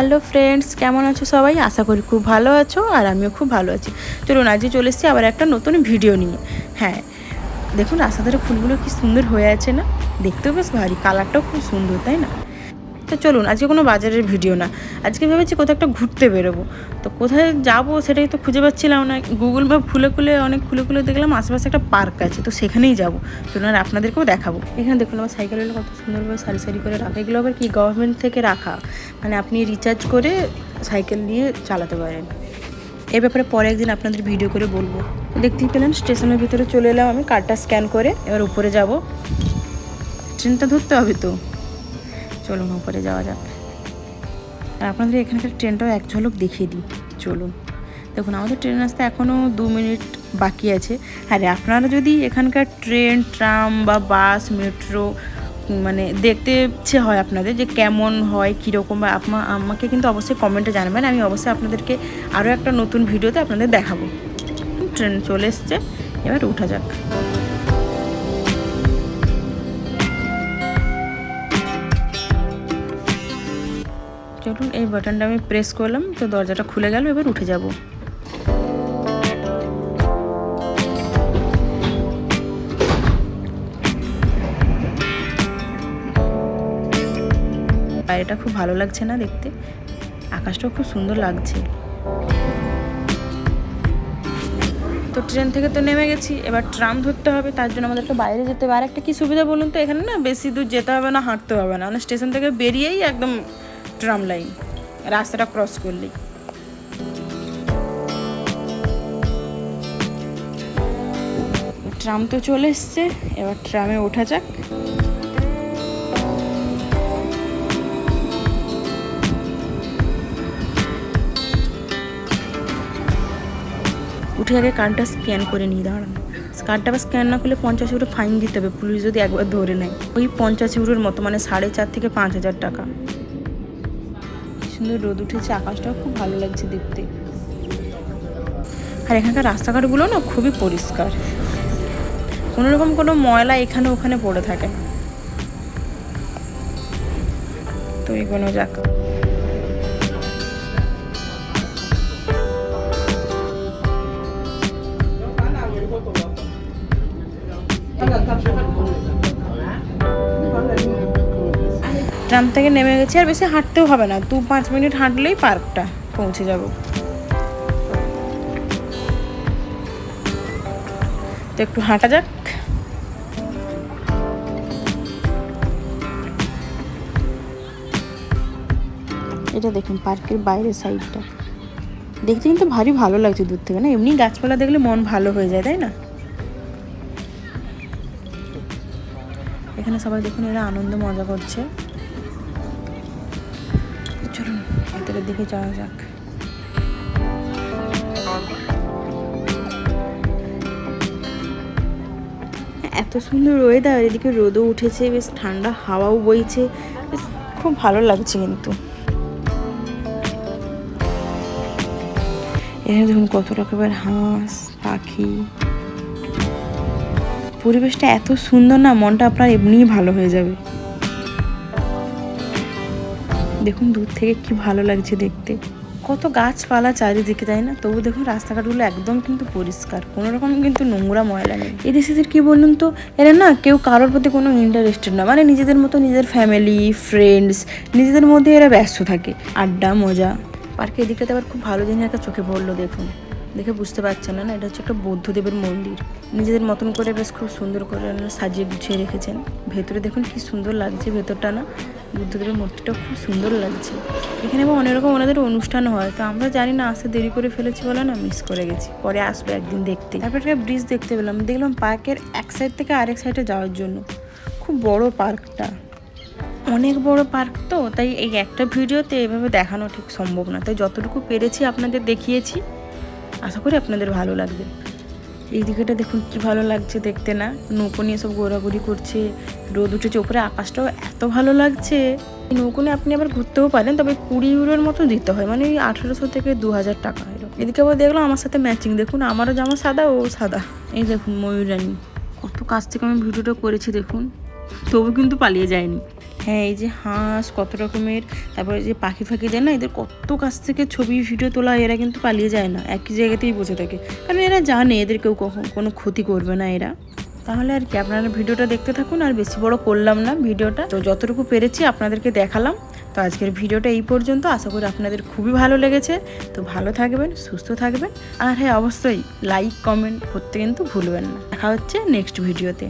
Hello friends, কেমন আছো সবাই? আশা করি খুব ভালো আছো আর আমিও খুব ভালো আছি। চলুন আজকে চলে এসেছি আবার একটা নতুন ভিডিও নিয়ে। হ্যাঁ দেখুন রাস্তা ধারে ফুলগুলো কি সুন্দর হয়ে আছে না? দেখতেও বেশ ভারী, কালারটাও খুব সুন্দর, তাই না? তো চলুন, আজকে কোনো বাজারের ভিডিও না। আজকে ভেবেছি কোথাও একটা ঘুরতে বেরোবো। তো কোথায় যাব সেটাই তো খুঁজে পাচ্ছিলাম না। গুগল ম্যাপ খুলে খুলে, অনেক খুলে খুলে দেখলাম আশেপাশে একটা পার্ক আছে, তো সেখানেই যাব। চলুন আর আপনাদেরকেও দেখাবো। এখানে দেখুন আমার সাইকেলগুলো কত সুন্দরভাবে সারি সারি করে রাখা। এগুলো আবার কি গভর্নমেন্ট থেকে রাখা? মানে আপনি রিচার্জ করে সাইকেল নিয়ে চালাতে পারেন। এ ব্যাপারে পরে একদিন আপনাদের ভিডিও করে বলব। দেখতেই পেলেন স্টেশনের ভিতরে চলে এলাম আমি। কার্ডটা স্ক্যান করে এবার উপরে যাব। ট্রেনটা ধরতে হবে তো? চলুন উপরে যাওয়া যাক। আর আপনাদের এখানকার ট্রেনটাও এক ঝলক দেখিয়ে দিই। চলুন। দেখুন, আমাদের ট্রেন আসতে এখনও দু মিনিট বাকি আছে। আরে, আপনারা যদি এখানকার ট্রেন, ট্রাম বা বাস, মেট্রো মানে দেখতে ইচ্ছে হয় আপনাদের যে কেমন হয়, কীরকম বা আপনা, আমাকে কিন্তু অবশ্যই কমেন্টে জানাবেন। আমি অবশ্যই আপনাদেরকে আরও একটা নতুন ভিডিওতে আপনাদের দেখাবো। ট্রেন চলে এসছে। এবার উঠা যাক। চলুন এই বাটনটা আমি প্রেস করলাম, তো দরজাটা খুলে গেল, এবার উঠে যাব। বাইরেটা খুব ভালো লাগছে না দেখতে। আকাশটাও খুব সুন্দর লাগছে। তো ট্রেন থেকে তো নেমে গেছি, এবার ট্রাম ধরতে হবে, তার জন্য আমাদেরকে বাইরে যেতে হবে। আর একটা কি সুবিধা বলুন তো, এখানে না বেশি দূর যেতে হবে না, হাঁটতে হবে না। মানে স্টেশন থেকে বেরিয়েই একদম ট্রাম লাইন রাস্তাটা ক্রস করলেই ট্রাম তো চলে এসছে, এবার ট্রামে ওঠা যাক। উঠে আগে কার্ডটা স্ক্যান করে নিই, দাঁড়ান। কার্ডটা আবার স্ক্যান না করলে পঞ্চাশ ইউরো ফাইন দিতে হবে, পুলিশ যদি একবার ধরে নেয়। ওই পঞ্চাশ ইউরোর মতো মানে সাড়ে চার থেকে পাঁচ হাজার টাকা। সুন্দর রোদ উঠেছে, আকাশটাও খুব ভালো লাগছে দেখতে। আর এখানকার রাস্তাঘাটগুলো না খুবই পরিষ্কার। কোনোরকম কোনো ময়লা এখানে ওখানে পড়ে থাকে। তো এগোনো যাক। ট্রাম থেকে নেমে গেছি আর বেশি হাঁটতেও হবে না। দু পাঁচ মিনিট হাঁটলেই পার্কটা পৌঁছে যাব। তো একটু হাঁটা যাক। এটা দেখুন, পার্কের বাইরের সাইডটা। দেখতে কিন্তু ভারী ভালো লাগছে দূর থেকে, না? এমনি গাছপালা দেখলে মন ভালো হয়ে যায়, তাই না? এখানে সবাই দেখুন, এরা আনন্দ মজা করছে। চলুন ভেতরের দিকে যাওয়া যাক। এত সুন্দর ওয়েদার এদিকে রোদও উঠেছে, বেশ ঠান্ডা হাওয়াও বইছে খুব ভালো লাগছে কিন্তু। এখানে দেখুন কত রকমের হাঁস, পাখি। পরিবেশটা এত সুন্দর না, মনটা আপনার এমনিই ভালো হয়ে যাবে। দেখুন দূর থেকে কি ভালো লাগছে দেখতে। কত গাছপালা চারিদিকে, তাই না? তবু দেখুন রাস্তাঘাটগুলো একদম কিন্তু পরিষ্কার, কোনো রকম কিন্তু নোংরা ময়লা নেই। এই দেশেদের কি বলুন তো, এরা না কেউ কারোর প্রতি কোনো ইন্টারেস্টেড না মানে নিজেদের মতো নিজের ফ্যামিলি ফ্রেন্ডস নিজেদের মধ্যে এরা ব্যস্ত থাকে। আড্ডা, মজা। পার্কে এদিকটাতে আবার খুব ভালো জিনিস একটা চোখে পড়ল, দেখুন। দেখে বুঝতে পারছেন না এটা হচ্ছে একটা বৌদ্ধদেবের মন্দির। নিজেদের মতন করে বেশ খুব সুন্দর করে সাজিয়ে গুছিয়ে রেখেছেন। ভেতরে দেখুন কি সুন্দর লাগছে, ভেতরটা না। বুদ্ধদেবের মূর্তিটা খুব সুন্দর লাগছে। এখানে আবার অনেক রকম ওনাদের অনুষ্ঠান হয়, তো আমরা জানি না আসতে দেরি করে ফেলেছি বলে না মিস করে গেছি। পরে আসব একদিন দেখতে। তারপর একটা ব্রিজ দেখতে পেলাম, দেখলাম পার্কের এক সাইড থেকে আরেক সাইডে যাওয়ার জন্য। খুব বড় পার্কটা অনেক বড় পার্ক তো, তাই এই একটা ভিডিওতে এভাবে দেখানো ঠিক সম্ভব না। তাই যতটুকু পেরেছি আপনাদের দেখিয়েছি। আশা করি আপনাদের ভালো লাগবে। এই দিকেটা দেখুন কি ভালো লাগছে দেখতে না। নৌকো নিয়ে সব ঘোরাঘুরি করছে, রোদ উঠেছে, ওপরে আকাশটাও এত ভালো লাগছে। এই নৌকো নিয়ে আপনি আবার ঘুরতেও পারেন, তবে কুড়ি ইউরোর মতো দিতে হয় মানে ওই আঠেরোশো থেকে দু হাজার টাকা এরকম। এদিকে আবার দেখলাম আমার সাথে ম্যাচিং দেখুন আমারও জামা সাদা, ও সাদা। এই দেখুন ময়ূরানি কত কাছ থেকে আমি ভিডিওটা করেছি দেখুন, তবু কিন্তু পালিয়ে যায়নি। হ্যাঁ এই যে হাঁস কত রকমের, তারপরে যে পাখি ফাঁকি দেয় না, এদের কত কাছ থেকে ছবি, ভিডিও তোলা এরা কিন্তু পালিয়ে যায় না, একই জায়গাতেই বসে থাকে। কারণ এরা জানে এদের কেউ কখন, কোনো ক্ষতি করবে না এরা। তাহলে আর কি, আপনারা ভিডিওটা দেখতে থাকুন, আর বেশি বড় করলাম না ভিডিওটা। তো যতটুকু পেরেছি আপনাদেরকে দেখালাম। তো আজকের ভিডিওটা এই পর্যন্ত, আশা করি আপনাদের খুবই ভালো লেগেছে। তো ভালো থাকবেন, সুস্থ থাকবেন, আর হ্যাঁ অবশ্যই লাইক কমেন্ট করতে কিন্তু ভুলবেন না। দেখা হচ্ছে নেক্সট ভিডিওতে